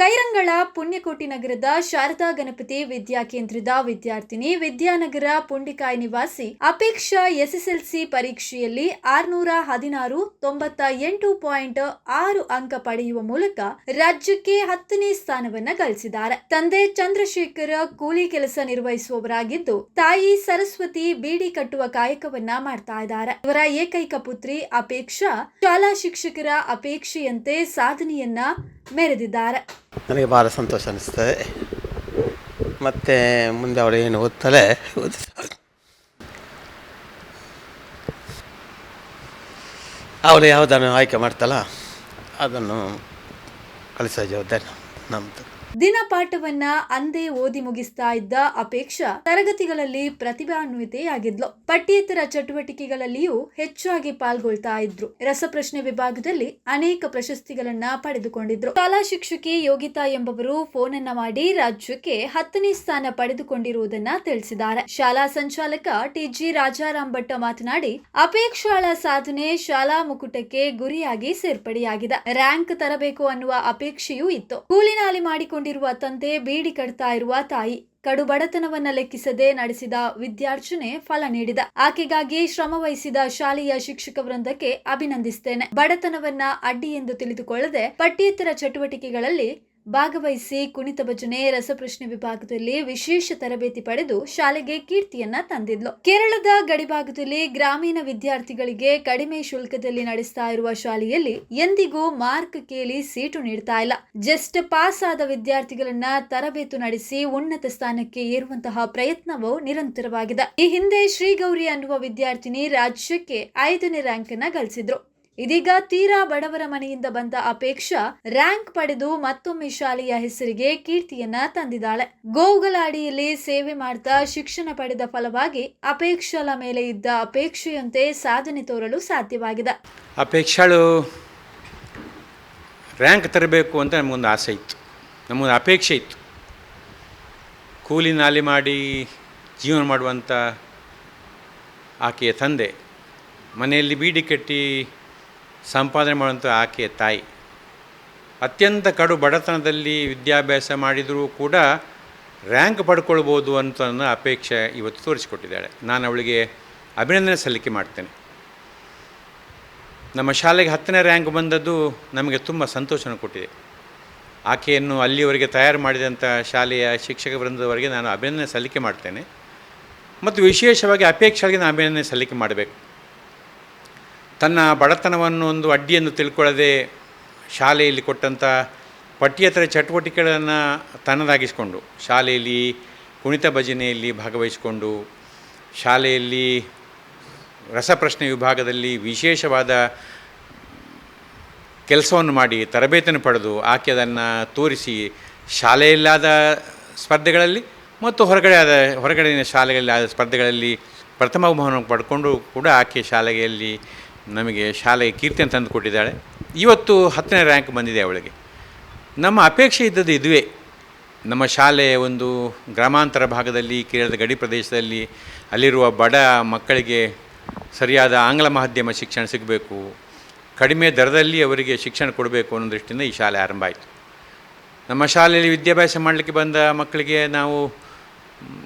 ಕೈರಂಗಳ ಪುಣ್ಯಕೋಟಿ ನಗರದ ಶಾರದಾ ಗಣಪತಿ ವಿದ್ಯಾಕೇಂದ್ರದ ವಿದ್ಯಾರ್ಥಿನಿ ವಿದ್ಯಾನಗರ ಪುಂಡಿಕಾಯಿ ನಿವಾಸಿ ಅಪೇಕ್ಷಾ ಎಸ್ಎಸ್ಎಲ್ಸಿ ಪರೀಕ್ಷೆಯಲ್ಲಿ ಆರ್ನೂರ ಹದಿನಾರು ತೊಂಬತ್ತ ಎಂಟು ಪಾಯಿಂಟ್ ಆರು ಅಂಕ ಪಡೆಯುವ ಮೂಲಕ ರಾಜ್ಯಕ್ಕೆ ಹತ್ತನೇ ಸ್ಥಾನವನ್ನ ಗಳಿಸಿದ್ದಾರೆ. ತಂದೆ ಚಂದ್ರಶೇಖರ ಕೂಲಿ ಕೆಲಸ ನಿರ್ವಹಿಸುವವರಾಗಿದ್ದು, ತಾಯಿ ಸರಸ್ವತಿ ಬೀಡಿ ಕಟ್ಟುವ ಕಾಯಕವನ್ನ ಮಾಡ್ತಾ ಇದ್ದಾರೆ. ಇವರ ಏಕೈಕ ಪುತ್ರಿ ಅಪೇಕ್ಷಾ ಶಾಲಾ ಶಿಕ್ಷಕರ ಅಪೇಕ್ಷೆಯಂತೆ ಸಾಧನೆಯನ್ನ ಮೆರೆದಿದ್ದಾರೆ. ನನಗೆ ಭಾಳ ಸಂತೋಷ ಅನಿಸ್ತದೆ. ಮತ್ತು ಮುಂದೆ ಅವಳು ಏನು ಓದ್ತಾಳೆ? ಅವಳು ಯಾವುದನ್ನು ಆಯ್ಕೆ ಮಾಡ್ತಾಳ? ಅದನ್ನು ಕಳಿಸೋ ಜವಾಬ್ದಾರಿ ನಮ್ಮದು ದಿನಪಾಠವನ್ನ ಅಂದೇ ಓದಿ ಮುಗಿಸ್ತಾ ಇದ್ದ ಅಪೇಕ್ಷಾ ತರಗತಿಗಳಲ್ಲಿ ಪ್ರತಿಭಾನ್ವಿತೆಯಾಗಿದ್ಲು. ಪಠ್ಯೇತರ ಚಟುವಟಿಕೆಗಳಲ್ಲಿಯೂ ಹೆಚ್ಚಾಗಿ ಪಾಲ್ಗೊಳ್ತಾ ಇದ್ರು. ರಸಪ್ರಶ್ನೆ ವಿಭಾಗದಲ್ಲಿ ಅನೇಕ ಪ್ರಶಸ್ತಿಗಳನ್ನ ಪಡೆದುಕೊಂಡಿದ್ರು. ಶಾಲಾ ಶಿಕ್ಷಕಿ ಯೋಗಿತಾ ಎಂಬವರು ಫೋನ್ ಅನ್ನ ಮಾಡಿ ರಾಜ್ಯಕ್ಕೆ ಹತ್ತನೇ ಸ್ಥಾನ ಪಡೆದುಕೊಂಡಿರುವುದನ್ನ ತಿಳಿಸಿದ್ದಾರೆ. ಶಾಲಾ ಸಂಚಾಲಕ ಟಿಜಿ ರಾಜಾರಾಮ್ ಭಟ್ಟ ಮಾತನಾಡಿ, ಅಪೇಕ್ಷಾಳ ಸಾಧನೆ ಶಾಲಾ ಮುಕುಟಕ್ಕೆ ಗುರಿಯಾಗಿ ಸೇರ್ಪಡೆಯಾಗಿದೆ. ರ್ಯಾಂಕ್ ತರಬೇಕು ಅನ್ನುವ ಅಪೇಕ್ಷೆಯೂ ಇತ್ತು. ಕೂಲಿನಾಲಿ ಮಾಡಿಕೊಂಡಿರುವ ತಂದೆ, ಬೀಡಿ ಕಟ್ತಾ ಇರುವ ತಾಯಿ ಕಡು ಬಡತನವನ್ನ ಲೆಕ್ಕಿಸದೆ ನಡೆಸಿದ ವಿದ್ಯಾರ್ಜನೆ ಫಲ ನೀಡಿದ. ಆಕೆಗಾಗಿ ಶ್ರಮ ವಹಿಸಿದ ಶಾಲೆಯ ಶಿಕ್ಷಕ ವೃಂದಕ್ಕೆ ಅಭಿನಂದಿಸ್ತೇನೆ. ಬಡತನವನ್ನ ಅಡ್ಡಿ ಎಂದು ತಿಳಿದುಕೊಳ್ಳದೆ ಪಠ್ಯೇತರ ಚಟುವಟಿಕೆಗಳಲ್ಲಿ ಭಾಗವಹಿಸಿ ಕುಣಿತ ಭಜನೆ, ರಸಪ್ರಶ್ನೆ ವಿಭಾಗದಲ್ಲಿ ವಿಶೇಷ ತರಬೇತಿ ಪಡೆದು ಶಾಲೆಗೆ ಕೀರ್ತಿಯನ್ನ ತಂದಿದ್ಲು. ಕೇರಳದ ಗಡಿಭಾಗದಲ್ಲಿ ಗ್ರಾಮೀಣ ವಿದ್ಯಾರ್ಥಿಗಳಿಗೆ ಕಡಿಮೆ ಶುಲ್ಕದಲ್ಲಿ ನಡೆಸ್ತಾ ಇರುವ ಶಾಲೆಯಲ್ಲಿ ಎಂದಿಗೂ ಮಾರ್ಕ್ ಕೇಳಿ ಸೀಟು ನೀಡ್ತಾ ಇಲ್ಲ. ಜಸ್ಟ್ ಪಾಸ್ ಆದ ವಿದ್ಯಾರ್ಥಿಗಳನ್ನ ತರಬೇತು ನಡೆಸಿ ಉನ್ನತ ಸ್ಥಾನಕ್ಕೆ ಏರುವಂತಹ ಪ್ರಯತ್ನವು ನಿರಂತರವಾಗಿದೆ. ಈ ಹಿಂದೆ ಶ್ರೀಗೌರಿ ಅನ್ನುವ ವಿದ್ಯಾರ್ಥಿನಿ ರಾಜ್ಯಕ್ಕೆ ಐದನೇ ರ್ಯಾಂಕ್ ಅನ್ನ ಗಳಿಸಿದ್ರು. ಇದೀಗ ತೀರಾ ಬಡವರ ಮನೆಯಿಂದ ಬಂದ ಅಪೇಕ್ಷಾ ರ್ಯಾಂಕ್ ಪಡೆದು ಮತ್ತೊಮ್ಮೆ ಶಾಲೆಯ ಹೆಸರಿಗೆ ಕೀರ್ತಿಯನ್ನ ತಂದಿದ್ದಾಳೆ. ಗೋವುಗಳ ಅಡಿಯಲ್ಲಿ ಸೇವೆ ಮಾಡ್ತಾ ಶಿಕ್ಷಣ ಪಡೆದ ಫಲವಾಗಿ ಅಪೇಕ್ಷಲ ಮೇಲೆ ಇದ್ದ ಅಪೇಕ್ಷೆಯಂತೆ ಸಾಧನೆ ತೋರಲು ಸಾಧ್ಯವಾಗಿದೆ. ಅಪೇಕ್ಷಾಳು ರ್ಯಾಂಕ್ ತರಬೇಕು ಅಂತ ನಮಗೊಂದು ಆಸೆ ಇತ್ತು. ನಮಗೊಂದು ಅಪೇಕ್ಷೆ ಇತ್ತು. ಕೂಲಿ ನಾಲಿ ಮಾಡಿ ಜೀವನ ಮಾಡುವಂಥ ಆಕೆಯ ತಂದೆ ಮನೆಯಲ್ಲಿ ಬೀಡಿ ಕಟ್ಟಿ ಸಂಪಾದನೆ ಮಾಡುವಂಥ ಆಕೆಯ ತಾಯಿ. ಅತ್ಯಂತ ಕಡು ಬಡತನದಲ್ಲಿ ವಿದ್ಯಾಭ್ಯಾಸ ಮಾಡಿದರೂ ಕೂಡ ರ್ಯಾಂಕ್ ಪಡ್ಕೊಳ್ಬೋದು ಅಂತ ನನ್ನ ಅಪೇಕ್ಷೆ ಇವತ್ತು ತೋರಿಸಿಕೊಟ್ಟಿದ್ದಾಳೆ. ನಾನು ಅವಳಿಗೆ ಅಭಿನಂದನೆ ಸಲ್ಲಿಕೆ ಮಾಡ್ತೇನೆ. ನಮ್ಮ ಶಾಲೆಗೆ ಹತ್ತನೇ ರ್ಯಾಂಕ್ ಬಂದದ್ದು ನಮಗೆ ತುಂಬ ಸಂತೋಷನ ಕೊಟ್ಟಿದೆ. ಆಕೆಯನ್ನು ಅಲ್ಲಿವರೆಗೆ ತಯಾರು ಮಾಡಿದಂಥ ಶಾಲೆಯ ಶಿಕ್ಷಕ ವೃಂದದವರೆಗೆ ನಾನು ಅಭಿನಂದನೆ ಸಲ್ಲಿಕೆ ಮಾಡ್ತೇನೆ. ಮತ್ತು ವಿಶೇಷವಾಗಿ ಅಪೇಕ್ಷೆಗೆ ನಾನು ಅಭಿನಂದನೆ ಸಲ್ಲಿಕೆ ಮಾಡಬೇಕು. ತನ್ನ ಬಡತನವನ್ನು ಒಂದು ಅಡ್ಡಿಯನ್ನು ತಿಳ್ಕೊಳ್ಳದೆ ಶಾಲೆಯಲ್ಲಿ ಕೊಟ್ಟಂಥ ಪಠ್ಯೇತರ ಚಟುವಟಿಕೆಗಳನ್ನು ತನ್ನದಾಗಿಸಿಕೊಂಡು, ಶಾಲೆಯಲ್ಲಿ ಕುಣಿತ ಭಜನೆಯಲ್ಲಿ ಭಾಗವಹಿಸಿಕೊಂಡು, ಶಾಲೆಯಲ್ಲಿ ರಸಪ್ರಶ್ನೆ ವಿಭಾಗದಲ್ಲಿ ವಿಶೇಷವಾದ ಕೆಲಸವನ್ನು ಮಾಡಿ ತರಬೇತಿಯನ್ನು ಪಡೆದು ಆಕೆ ಅದನ್ನು ತೋರಿಸಿ ಶಾಲೆಯಲ್ಲಾದ ಸ್ಪರ್ಧೆಗಳಲ್ಲಿ ಮತ್ತು ಹೊರಗಡೆ ಆದ, ಹೊರಗಡೆಯ ಶಾಲೆಗಳಲ್ಲಿ ಆದ ಸ್ಪರ್ಧೆಗಳಲ್ಲಿ ಪ್ರಥಮ ಬಹುಮಾನ ಪಡ್ಕೊಂಡು ಕೂಡ ಆಕೆ ಶಾಲೆಯಲ್ಲಿ ನಮಗೆ ಶಾಲೆಗೆ ಕೀರ್ತಿಯನ್ನು ತಂದು ಕೊಟ್ಟಿದ್ದಾಳೆ. ಇವತ್ತು ಹತ್ತನೇ ರ್ಯಾಂಕ್ ಬಂದಿದೆ ಅವಳಿಗೆ. ನಮ್ಮ ಅಪೇಕ್ಷೆ ಇದ್ದದ್ದು ಇದುವೇ. ನಮ್ಮ ಶಾಲೆ ಒಂದು ಗ್ರಾಮಾಂತರ ಭಾಗದಲ್ಲಿ, ಕೇರಳದ ಗಡಿ ಪ್ರದೇಶದಲ್ಲಿ ಅಲ್ಲಿರುವ ಬಡ ಮಕ್ಕಳಿಗೆ ಸರಿಯಾದ ಆಂಗ್ಲ ಮಾಧ್ಯಮ ಶಿಕ್ಷಣ ಸಿಗಬೇಕು. ಕಡಿಮೆ ದರದಲ್ಲಿ ಅವರಿಗೆ ಶಿಕ್ಷಣ ಕೊಡಬೇಕು ಅನ್ನೋ ದೃಷ್ಟಿಯಿಂದ ಈ ಶಾಲೆ ಆರಂಭ ಆಯಿತು. ನಮ್ಮ ಶಾಲೆಯಲ್ಲಿ ವಿದ್ಯಾಭ್ಯಾಸ ಮಾಡಲಿಕ್ಕೆ ಬಂದ ಮಕ್ಕಳಿಗೆ ನಾವು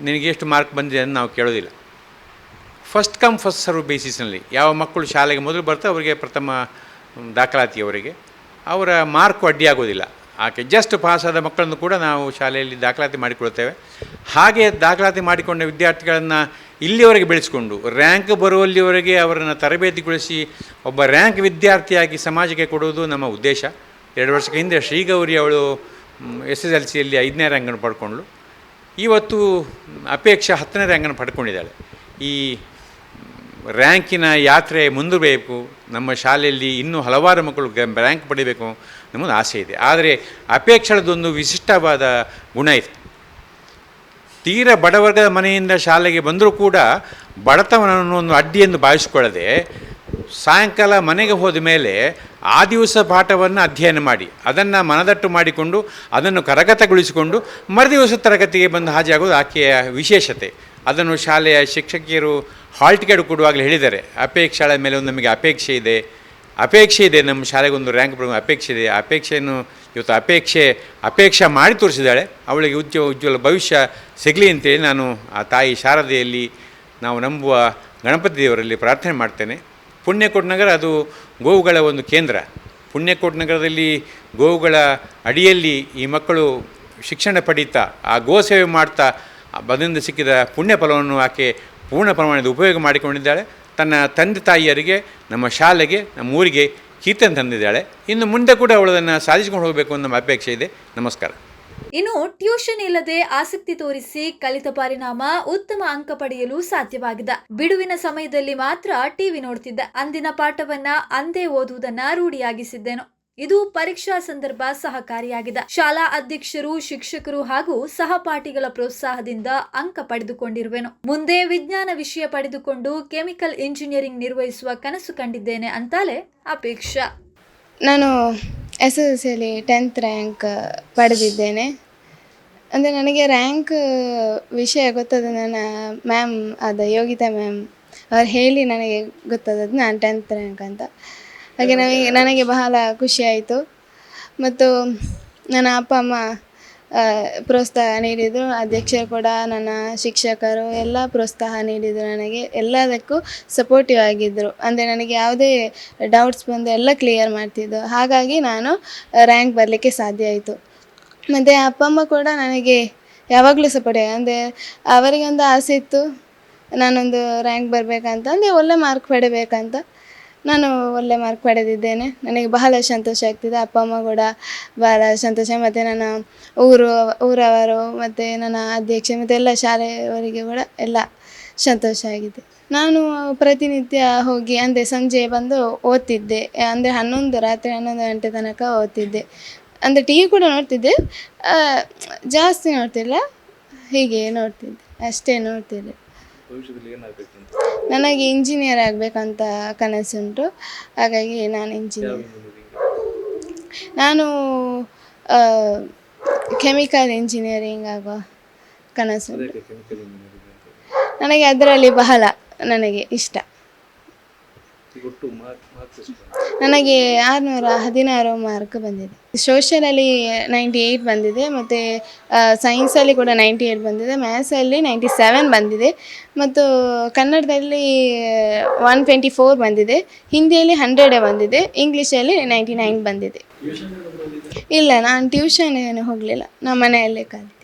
ನಿನಗೆ ಎಷ್ಟು ಮಾರ್ಕ್ ಬಂದಿದೆ ಅಂತ ನಾವು ಕೇಳೋದಿಲ್ಲ. ಫಸ್ಟ್ ಕಮ್ ಫಸ್ಟ್ ಸರ್ವ್ ಬೇಸಿಸ್ನಲ್ಲಿ ಯಾವ ಮಕ್ಕಳು ಶಾಲೆಗೆ ಮೊದಲು ಬರ್ತಾ ಅವರಿಗೆ ಪ್ರಥಮ ದಾಖಲಾತಿ ಅವರಿಗೆ. ಅವರ ಮಾರ್ಕು ಅಡ್ಡಿಯಾಗೋದಿಲ್ಲ ಆಕೆ ಜಸ್ಟ್ ಪಾಸಾದ ಮಕ್ಕಳನ್ನು ಕೂಡ ನಾವು ಶಾಲೆಯಲ್ಲಿ ದಾಖಲಾತಿ ಮಾಡಿಕೊಳ್ತೇವೆ. ಹಾಗೆ ದಾಖಲಾತಿ ಮಾಡಿಕೊಂಡ ವಿದ್ಯಾರ್ಥಿಗಳನ್ನು ಇಲ್ಲಿವರೆಗೆ ಬೆಳೆಸಿಕೊಂಡು ರ್ಯಾಂಕ್ ಬರುವಲ್ಲಿವರೆಗೆ ಅವರನ್ನು ತರಬೇತಿಗೊಳಿಸಿ, ಒಬ್ಬ ರ್ಯಾಂಕ್ ವಿದ್ಯಾರ್ಥಿಯಾಗಿ ಸಮಾಜಕ್ಕೆ ಕೊಡುವುದು ನಮ್ಮ ಉದ್ದೇಶ. ಎರಡು ವರ್ಷಕ್ಕೆ ಹಿಂದೆ ಶ್ರೀಗೌರಿ ಅವಳು ಎಸ್ ಎಸ್ ಎಲ್ ಸಿಯಲ್ಲಿ ಐದನೇ ರ್ಯಾಂಕನ್ನು ಪಡ್ಕೊಂಡ್ಳು. ಇವತ್ತು ಅಪೇಕ್ಷೆ ಹತ್ತನೇ ರ್ಯಾಂಕನ್ನು ಪಡ್ಕೊಂಡಿದ್ದಾಳೆ. ಈ ರ್ಯಾಂಕಿನ ಯಾತ್ರೆ ಮುಂದಬೇಕು ನಮ್ಮ ಶಾಲೆಯಲ್ಲಿ ಇನ್ನೂ ಹಲವಾರು ಮಕ್ಕಳು ರ್ಯಾಂಕ್ ಪಡಿಬೇಕು ನಮ್ಮದು ಆಸೆ ಇದೆ. ಆದರೆ ಅಪೇಕ್ಷಳದೊಂದು ವಿಶಿಷ್ಟವಾದ ಗುಣ ಇದೆ. ತೀರ ಬಡವರ್ಗದ ಮನೆಯಿಂದ ಶಾಲೆಗೆ ಬಂದರೂ ಕೂಡ ಬಡತನವನ್ನು ಒಂದು ಅಡ್ಡಿಯನ್ನು ಭಾವಿಸಿಕೊಳ್ಳದೆ ಸಾಯಂಕಾಲ ಮನೆಗೆ ಹೋದ ಮೇಲೆ ಆ ದಿವಸ ಪಾಠವನ್ನು ಅಧ್ಯಯನ ಮಾಡಿ, ಅದನ್ನು ಮನದಟ್ಟು ಮಾಡಿಕೊಂಡು, ಅದನ್ನು ಕರಗತಗೊಳಿಸಿಕೊಂಡು ಮರುದಿವಸ ತರಗತಿಗೆ ಬಂದು ಹಾಜರಾಗೋದು ಆಕೆಯ ವಿಶೇಷತೆ. ಅದನ್ನು ಶಾಲೆಯ ಶಿಕ್ಷಕಿಯರು ಹಾಲ್ ಟಿಕೆಟ್ ಕೊಡುವಾಗಲೇ ಹೇಳಿದ್ದಾರೆ ಅಪೇಕ್ಷೆಗಳ ಮೇಲೆ ಒಂದು ನಮಗೆ ಅಪೇಕ್ಷೆ ಇದೆ ಅಪೇಕ್ಷೆ ಇದೆ, ನಮ್ಮ ಶಾಲೆಗೆ ಒಂದು ರ್ಯಾಂಕ್ ಬರೋ ಅಪೇಕ್ಷೆ ಇದೆ, ಅಪೇಕ್ಷೆಯನ್ನು ಇವತ್ತು ಅಪೇಕ್ಷೆ ಅಪೇಕ್ಷೆ ಮಾಡಿ ತೋರಿಸಿದ್ದಾಳೆ, ಅವಳಿಗೆ ಉದ್ಯ ಉಜ್ವಲ ಭವಿಷ್ಯ ಸಿಗಲಿ ಅಂತೇಳಿ ನಾನು ಆ ತಾಯಿ ಶಾರದೆಯಲ್ಲಿ ನಾವು ನಂಬುವ ಗಣಪತಿ ದೇವರಲ್ಲಿ ಪ್ರಾರ್ಥನೆ ಮಾಡ್ತೇನೆ. ಪುಣ್ಯಕೋಟ್ ನಗರ ಅದು ಗೋವುಗಳ ಒಂದು ಕೇಂದ್ರ. ಪುಣ್ಯಕೋಟ್ ನಗರದಲ್ಲಿ ಗೋವುಗಳ ಅಡಿಯಲ್ಲಿ ಈ ಮಕ್ಕಳು ಶಿಕ್ಷಣ ಪಡೀತಾ, ಆ ಗೋ ಸೇವೆ ಮಾಡ್ತಾ ಅದರಿಂದ ಸಿಕ್ಕಿದ ಪುಣ್ಯ ಫಲವನ್ನು ಆಕೆ ಪೂರ್ಣ ಪ್ರಮಾಣದ ಉಪಯೋಗ ಮಾಡಿಕೊಂಡಿದ್ದಾಳೆ. ತನ್ನ ತಂದೆ ತಾಯಿಯರಿಗೆ, ನಮ್ಮ ಶಾಲೆಗೆ, ನಮ್ಮ ಊರಿಗೆ ಕೀರ್ತನೆ ತಂದಿದ್ದಾಳೆ. ಇನ್ನು ಮುಂದೆ ಕೂಡ ಅವಳನ್ನು ಸಾಧಿಸಿಕೊಂಡು ಹೋಗಬೇಕು ಅನ್ನೋ ನಮ್ಮ ಅಪೇಕ್ಷೆ ಇದೆ. ನಮಸ್ಕಾರ. ಇನ್ನು ಟ್ಯೂಷನ್ ಇಲ್ಲದೆ ಆಸಕ್ತಿ ತೋರಿಸಿ ಕಲಿತ ಪರಿಣಾಮ ಉತ್ತಮ ಅಂಕ ಪಡೆಯಲು ಸಾಧ್ಯವಾಗಿದ್ದ ಬಿಡುವಿನ ಸಮಯದಲ್ಲಿ ಮಾತ್ರ ಟಿವಿ ನೋಡ್ತಿದ್ದೆ. ಅಂದಿನ ಪಾಠವನ್ನ ಅಂದೇ ಓದುವುದನ್ನ ರೂಢಿಯಾಗಿಸಿದ್ದೆನು. ಇದು ಪರೀಕ್ಷಾ ಸಂದರ್ಭ ಸಹಕಾರಿಯಾಗಿದೆ. ಶಾಲಾ ಅಧ್ಯಕ್ಷರು, ಶಿಕ್ಷಕರು ಹಾಗೂ ಸಹಪಾಠಿಗಳ ಪ್ರೋತ್ಸಾಹದಿಂದ ಅಂಕ ಪಡೆದುಕೊಂಡಿರುವೆನು. ಮುಂದೆ ವಿಜ್ಞಾನ ವಿಷಯ ಪಡೆದುಕೊಂಡು ಕೆಮಿಕಲ್ ಇಂಜಿನಿಯರಿಂಗ್ ನಿರ್ವಹಿಸುವ ಕನಸು ಕಂಡಿದ್ದೇನೆ ಅಂತಾಲೆ ಅಪೇಕ್ಷಾ. ನಾನು ಎಸ್ ಎಸ್ ಎಲ್ ಸಿಯಲ್ಲಿ ಟೆಂತ್ ರ್ಯಾಂಕ್ ಪಡೆದಿದ್ದೇನೆ. ಅಂದರೆ ನನಗೆ ರ್ಯಾಂಕ್ ವಿಷಯ ಗೊತ್ತದ ನನ್ನ ಮ್ಯಾಮ್ ಆದ ಯೋಗಿತಾ ಮ್ಯಾಮ್ ಅವ್ರು ಹೇಳಿ ನನಗೆ ಗೊತ್ತದ ನಾನು ಟೆಂತ್ ರ್ಯಾಂಕ್ ಅಂತ. ಹಾಗೆ ನನಗೆ ನನಗೆ ಬಹಳ ಖುಷಿಯಾಯಿತು ಮತ್ತು ನನ್ನ ಅಪ್ಪ, ಅಮ್ಮ ಪ್ರೋತ್ಸಾಹ ನೀಡಿದರು. ಅಧ್ಯಕ್ಷರು ಕೂಡ, ನನ್ನ ಶಿಕ್ಷಕರು ಎಲ್ಲ ಪ್ರೋತ್ಸಾಹ ನೀಡಿದರು ನನಗೆ. ಎಲ್ಲದಕ್ಕೂ ಸಪೋರ್ಟಿವ್ ಆಗಿದ್ದರು ಅಂದರೆ ನನಗೆ ಯಾವುದೇ ಡೌಟ್ಸ್ ಬಂದು ಎಲ್ಲ ಕ್ಲಿಯರ್ ಮಾಡ್ತಿದ್ದು ಹಾಗಾಗಿ ನಾನು ರ್ಯಾಂಕ್ ಬರಲಿಕ್ಕೆ ಸಾಧ್ಯ ಆಯಿತು. ಮತ್ತು ಅಪ್ಪ, ಅಮ್ಮ ಕೂಡ ನನಗೆ ಯಾವಾಗಲೂ ಸಪೋರ್ಟ್ ಅಂದರೆ ಅವರಿಗೆ ಒಂದು ಆಸೆ ಇತ್ತು, ನಾನೊಂದು ರ್ಯಾಂಕ್ ಬರಬೇಕಂತ. ಅಂದರೆ ಒಳ್ಳೆ ಮಾರ್ಕ್ ಪಡಿಬೇಕಂತ. ನಾನು ಒಳ್ಳೆ ಮಾರ್ಕ್ ಪಡೆದಿದ್ದೇನೆ. ನನಗೆ ಬಹಳ ಸಂತೋಷ ಆಗ್ತಿದೆ. ಅಪ್ಪ, ಅಮ್ಮ ಕೂಡ ಬಹಳ ಸಂತೋಷ. ಮತ್ತು ನನ್ನ ಊರು, ಊರವರು, ಮತ್ತು ನನ್ನ ಅಧ್ಯಕ್ಷೆ, ಮತ್ತು ಎಲ್ಲ ಶಾಲೆಯವರಿಗೆ ಕೂಡ ಎಲ್ಲ ಸಂತೋಷ ಆಗಿದೆ. ನಾನು ಪ್ರತಿನಿತ್ಯ ಹೋಗಿ, ಅಂದರೆ ಸಂಜೆ ಬಂದು ಓದ್ತಿದ್ದೆ. ಅಂದರೆ ಹನ್ನೊಂದು, ರಾತ್ರಿ ಹನ್ನೊಂದು ಗಂಟೆ ತನಕ ಓದ್ತಿದ್ದೆ. ಅಂದರೆ ಟಿ ವಿ ಕೂಡ ನೋಡ್ತಿದ್ದೆ. ಜಾಸ್ತಿ ನೋಡ್ತಿಲ್ಲ ಹೀಗೆ ನೋಡ್ತಿದ್ದೆ. ಅಷ್ಟೇ ನೋಡ್ತಿದ್ದೆ. ನನಗೆ ಇಂಜಿನಿಯರ್ ಆಗಬೇಕಂತ ಕನಸುಂಟು. ಹಾಗಾಗಿ ನಾನು ಇಂಜಿನಿಯರ್ ನಾನು ಕೆಮಿಕಲ್ ಇಂಜಿನಿಯರಿಂಗ್ ಆಗುವ ಕನಸು ನನಗೆ ಅದರಲ್ಲಿ ಬಹಳ ನನಗೆ ಇಷ್ಟ. ನನಗೆ ಆರುನೂರ ಹದಿನಾರು ಮಾರ್ಕ್ ಬಂದಿದೆ. ಸೋಷಿಯಲಲ್ಲಿ ನೈಂಟಿ ಏಯ್ಟ್ ಬಂದಿದೆ ಮತ್ತು ಸೈನ್ಸಲ್ಲಿ ಕೂಡ ನೈಂಟಿ ಏಯ್ಟ್ ಬಂದಿದೆ ಮ್ಯಾಥ್ಸಲ್ಲಿ ನೈಂಟಿ ಸೆವೆನ್ ಬಂದಿದೆ ಮತ್ತು ಕನ್ನಡದಲ್ಲಿ ಒನ್ ಟ್ವೆಂಟಿ ಫೋರ್ ಬಂದಿದೆ ಹಿಂದಿಯಲ್ಲಿ ಹಂಡ್ರೆಡೇ ಬಂದಿದೆ ಇಂಗ್ಲೀಷಲ್ಲಿ ನೈಂಟಿ ನೈನ್ ಬಂದಿದೆ. ಇಲ್ಲ ನಾನು ಟ್ಯೂಷನ್ ಏನು ಹೋಗಲಿಲ್ಲ ನಮ್ಮ ಮನೆಯಲ್ಲೇ ಕಲ್ತಿದ್ದೆ.